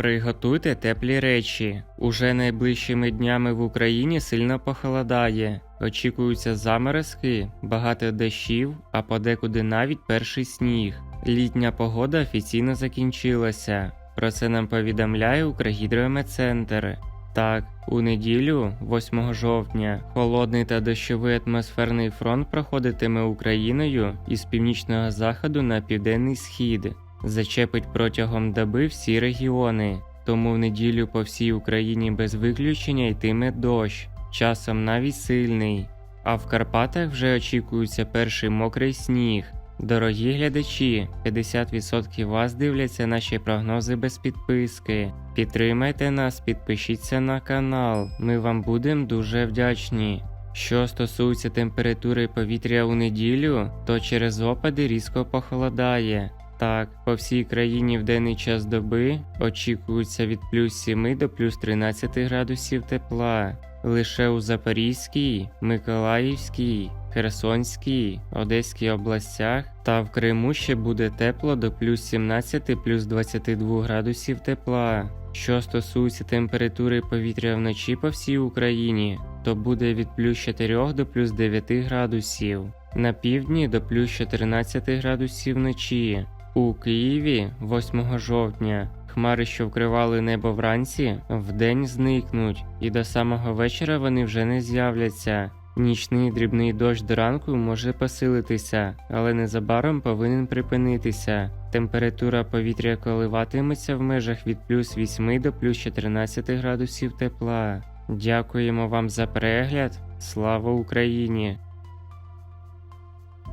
Приготуйте теплі речі. Уже найближчими днями в Україні сильно похолодає. Очікуються заморозки, багато дощів, а подекуди навіть перший сніг. Літня погода офіційно закінчилася. Про це нам повідомляє Укргідрометцентр. Так, у неділю, 8 жовтня, холодний та дощовий атмосферний фронт проходитиме Україною із північного заходу на південний схід. Зачепить протягом доби всі регіони. Тому в неділю по всій Україні без виключення йтиме дощ, часом навіть сильний. А в Карпатах вже очікується перший мокрий сніг. Дорогі глядачі, 50% вас дивляться наші прогнози без підписки. Підтримайте нас, підпишіться на канал. Ми вам будемо дуже вдячні. Що стосується температури повітря у неділю, то через опади різко похолодає. Так, по всій країні в денний час доби очікується від плюс 7 до плюс 13 градусів тепла. Лише у Запорізькій, Миколаївській, Херсонській, Одеській областях та в Криму ще буде тепло до плюс 17 плюс 22 градусів тепла. Що стосується температури повітря вночі по всій Україні, то буде від плюс 4 до плюс 9 градусів. На півдні до плюс 14 градусів вночі. У Києві 8 жовтня хмари, що вкривали небо вранці, вдень зникнуть, і до самого вечора вони вже не з'являться. Нічний дрібний дощ до ранку може посилитися, але незабаром повинен припинитися. Температура повітря коливатиметься в межах від плюс 8 до плюс 14 градусів тепла. Дякуємо вам за перегляд. Слава Україні!